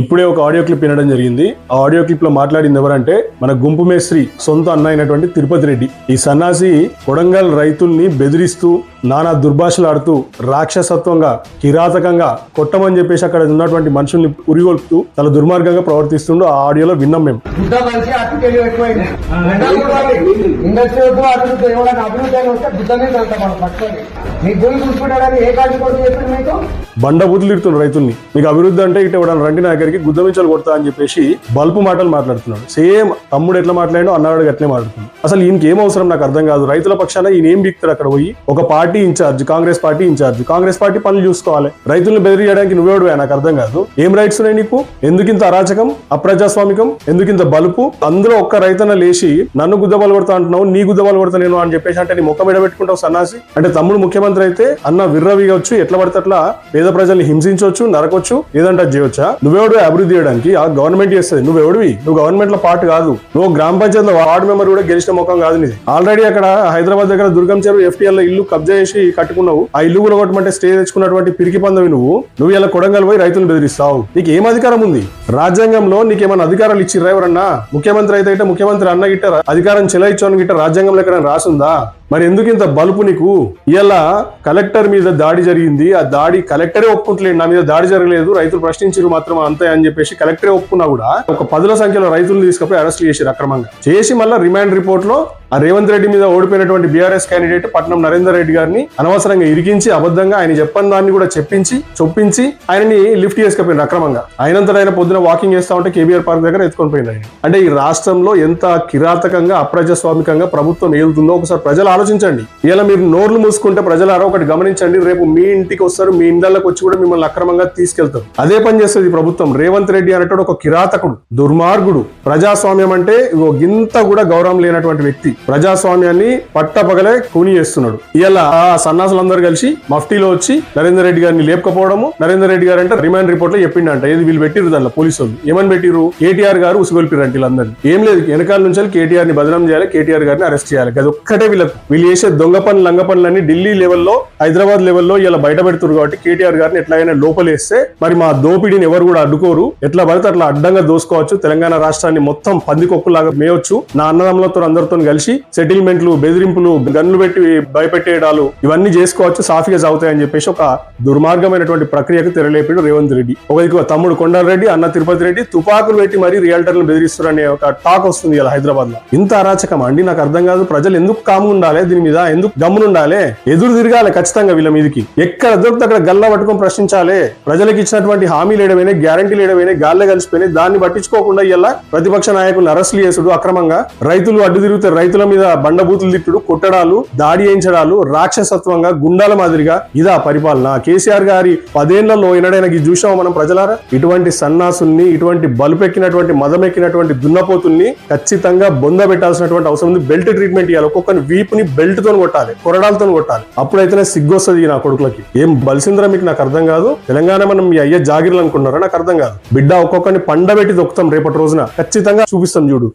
ఇప్పుడే ఒక audio clip వినడం జరిగింది. ఆ ఆడియో క్లిప్లో మాట్లాడింది ఎవరంటే మన గుంపు మేస్త్రి సొంత అన్న అయినటువంటి తిరుపతి రెడ్డి. ఈ సన్నాసి కొడంగల్ రైతుల్ని బెదిరిస్తూ నానా దుర్భాషలాడుతూ రాక్షసత్వంగా కిరాతకంగా కొట్టమని చెప్పేసి అక్కడ ఉన్నటువంటి మనుషుల్ని ఉరిగొల్పుతూ చాలా దుర్మార్గంగా ప్రవర్తిస్తుండో ఆ ఆడియోలో విన్నాం మేము. బుద్ధ మనిషి అటుకెళ్ళి ఎక్కువైంది. ఇండస్ట్రీ వద్దు అభివృద్ధి ఎవరైనా అభివృద్ధి అని వస్తే బుద్ధ మీద వెళ్తాం మనం పట్టుకొని. మీ భూమి చూసుకుంటాడని ఏ కాదు కోసం చెప్పింది మీకు? బండ బూతులు తిడుతున్నారు రైతుల్ని. మీకు అభివృద్ధి అంటే ఇటు ఎవడన్నా రండి నా దగ్గరికి గుద్దమించాలు కొడతా అని చెప్పేసి బల్పు మాటలు మాట్లాడుతున్నాడు. సేమ్ తమ్ముడు ఎట్లా మాట్లాడాడో అన్నవాడు అట్లే మాట్లాడుతున్నాడు. అసలు ఈయనకి ఏం అవసరం నాకు అర్థం కాదు. రైతుల పక్షాన ఈయన ఏం బీక్తాడు అక్కడ పోయి? ఒక party party in-charge Congress party in-charge. Congress party పనులు చూసుకోవాలి. రైతులను బెదిరియడానికి నువ్వేడు నాకు అర్థం కాదు. ఏం రైట్స్ ఉన్నాయి నీకు? ఎందుకింత అరాచకం? అప్రజాస్వామికం? ఎందుకింత బలుపు? అందులో ఒక్క రైతన్న లేచి నన్ను గుద్దబలు కొడతా అంటున్నావు నీ గుద్దబలు కొడతా నేను అని చెప్పేసి అంటే నీ ముఖం పెట్టుకుంటావు సన్నాసి? అంటే తమ్ముడు ముఖ్యమంత్రి అయితే అన్న విర్రవీగొచ్చు ఎట్లా పడితే అట్లా పేద ప్రజల్ని హింసించవచ్చు నరకొచ్చు ఏదంటే చేయొచ్చా నువ్వెవడు అభివృద్ధి చేయడానికి? ఆ గవర్నమెంట్ చేస్తుంది. నువ్వెవడివి? నువ్వు గవర్నమెంట్లో పార్ట్ కాదు. నువ్వు గ్రామ పంచాయతీలో వార్డు మెంబర్ కూడా గెలిచిన ముఖం కాదు నీది. ఆల్రెడీ అక్కడ హైదరాబాద్ దగ్గర దుర్గం చెరువు ఎఫ్టీఎల్ ఇల్లు కబ్జా చేసి కట్టుకున్నావు. ఆ ఇల్లు కూడా కొట్టమంటే స్టే తెచ్చుకున్నటువంటి పిరికి పందవి నువ్వు. నువ్వు ఇలా కొడంగల్ పోయి రైతులను బెదిరిస్తావు. నీకు ఏం అధికారం ఉంది? రాజ్యాంగంలో నీకేమైనా అధికారాలు ఇచ్చిర్రా ఎవరన్నా? ముఖ్యమంత్రి అయితే ముఖ్యమంత్రి అన్న గిట్ట అధికారం చెలాయిచ్చోని గిట్ట రాజ్యాంగంలో ఎక్కడ రాసుందా? మరి ఎందుకు ఇంత బలుపు నీకు? ఇలా కలెక్టర్ మీద దాడి జరిగింది. ఆ దాడి కలెక్టరే ఒప్పుకుంటలేదు. నా మీద దాడి జరగలేదు. రైతులు ప్రశ్నించారు మాత్రం అంతే అని చెప్పేసి కలెక్టరే ఒప్పుకున్నా కూడా ఒక పదుల సంఖ్యలో రైతులు తీసుకుపోయి అరెస్ట్ చేశారు అక్రమంగా. చేసి మళ్ళీ రిమాండ్ రిపోర్ట్లో ఆ రేవంత్ రెడ్డి మీద ఓడిపోయినటువంటి బీఆర్ఎస్ క్యాండిడేట్ పట్నం నరేందర్ రెడ్డి గారిని అనవసరంగా ఇరికించి అబద్ధంగా ఆయన చెప్పని దాన్ని కూడా చెప్పించి చొప్పించి ఆయనని లిఫ్ట్ చేసుకుపోయినారు అక్రమంగా. ఆయనంతట ఆయన పొద్దున వాకింగ్ చేస్తా ఉంటే కేబీఆర్ పార్క్ దగ్గర ఎత్తుకొని పోయినారు అంటే ఈ రాష్ట్రంలో ఎంత కిరాతకంగా అప్రజాస్వామికంగా ప్రభుత్వం ఏలుతుందో ఒకసారి ప్రజలు ఆలోచించండి. ఇలా మీరు నోర్లు మూసుకుంటే ప్రజలారా ఒకటి గమనించండి. రేపు మీ ఇంటికి వస్తారు మీ ఇండ్లకు వచ్చి కూడా మిమ్మల్ని అక్రమంగా తీసుకెళ్తారు. అదే పని చేస్తుంది ప్రభుత్వం. రేవంత్ రెడ్డి అనేటువంటి ఒక కిరాతకుడు దుర్మార్గుడు. ప్రజాస్వామ్యం అంటే ఇగో గింత కూడా గౌరవం లేనటువంటి వ్యక్తి. ప్రజాస్వామ్యాన్ని పట్టపగలే కూని చేస్తున్నాడు. ఇలా ఆ సన్నాసులందరూ కలిసి మఫ్టీలో వచ్చి నరేంద్ర రెడ్డి గారిని లేపకపోవడము నరేంద్ర రెడ్డి గారు అంటే రిమాండ్ రిపోర్ట్లో చెప్పిండంట. ఏది వీళ్ళు పెట్టిరు దానిలో పోలీసు వాళ్ళు ఏమని పెట్టిరు కేటీఆర్ గారు ఉసుగొల్పిరంట వీళ్ళందరినీ. ఏం లేదు. వెనకాల నుంచి కేటీఆర్ని బదనం చేయాలి కేటీఆర్ గారిని అరెస్ట్ చేయాలి. అది ఒక్కటే వీళ్ళకు. వీళ్ళు చేసే దొంగ పనులు లంగ పనులన్నీ ఢిల్లీ లెవెల్లో హైదరాబాద్ లెవెల్లో ఇలా బయట పెడుతున్నారు కాబట్టి కేటీఆర్ గారిని ఎట్లయినా లోపలేస్తే మరి మా దోపిడీని ఎవరు కూడా అడ్డుకోరు. ఎట్లా పడితే అట్లా అడ్డంగా దోసుకోవచ్చు. తెలంగాణ రాష్ట్రాన్ని మొత్తం పందికొక్కులాగా మేయొచ్చు. నా అన్నదమ్ములతో అందరితో కలిసి సెటిల్మెంట్లు బెదిరింపులు గన్లు పెట్టి భయపెట్టేయడాలు ఇవన్నీ చేసుకోవచ్చు. సాఫీగా సాగుతాయని చెప్పేసి ఒక దుర్మార్గమైనటువంటి ప్రక్రియకు తెరలేపాడు రేవంత్ రెడ్డి. ఒక తమ్ముడు కొండారెడ్డి అన్న తిరుపతి రెడ్డి తుపాకులు పెట్టి మరీ రియల్టర్లను బెదిరిస్తారనే ఒక టాక్ వస్తుంది ఇలా హైదరాబాద్లో ఇంత అరాచకం అండి. నాకు అర్థం కాదు. ప్రజలు ఎందుకు కాము ఉండాలి? దీని మీద ఎందుకు గమ్మునుండాలి? ఎదురు తిరగాలి ఖచ్చితంగా వీళ్ళ మీదకి. ఎక్కడ దొరికితే అక్కడ గల్లా పట్టుకొని ప్రశ్నించాలి. ప్రజలకు ఇచ్చినటువంటి హామీలు ఏడమైనా గ్యారంటీలు ఏడమైనా గాల్లో కలిసిపోయినాయి దాన్ని పట్టించుకోకుండా ఇలా ప్రతిపక్ష నాయకులను అరెస్టులు చేసుడు అక్రమంగా. రైతులు అడ్డు తిరిగితే రైతుల మీద బండబూతులు తిట్టుడు కొట్టడాలు దాడి చేయించడాలు రాక్షసత్వంగా గుండాల మాదిరిగా ఇదా పరిపాలన. కేసీఆర్ గారి పదేళ్ళలో ఎన్నడైనా ఇది చూసాము మనం ప్రజలారా? ఇటువంటి సన్నాసుల్ని ఇటువంటి బలుపెక్కినటువంటి మదమెక్కినటువంటి దున్నపోతుల్ని ఖచ్చితంగా బొంద పెట్టాల్సినటువంటి అవసరం ఉంది. బెల్ట్ ట్రీట్మెంట్ ఇవ్వాలి ఒక్కొక్కరిని వీపుని బెల్ట్తో కొట్టాలి కొరడాలతో కొట్టాలి. అప్పుడైతేనే సిగ్గొస్తుంది నా కొడుకులకి. ఏం బలిసిందిరా మీకు నాకు అర్థం కాదు? తెలంగాణ మనం మీ అయ్యే జాగిర్లు అనుకున్నారా? నాకు అర్థం కాదు. బిడ్డ ఒక్కొక్కరిని పండబెట్టి దొక్కుతాం రేపటి రోజున. ఖచ్చితంగా చూపిస్తాం చూడు.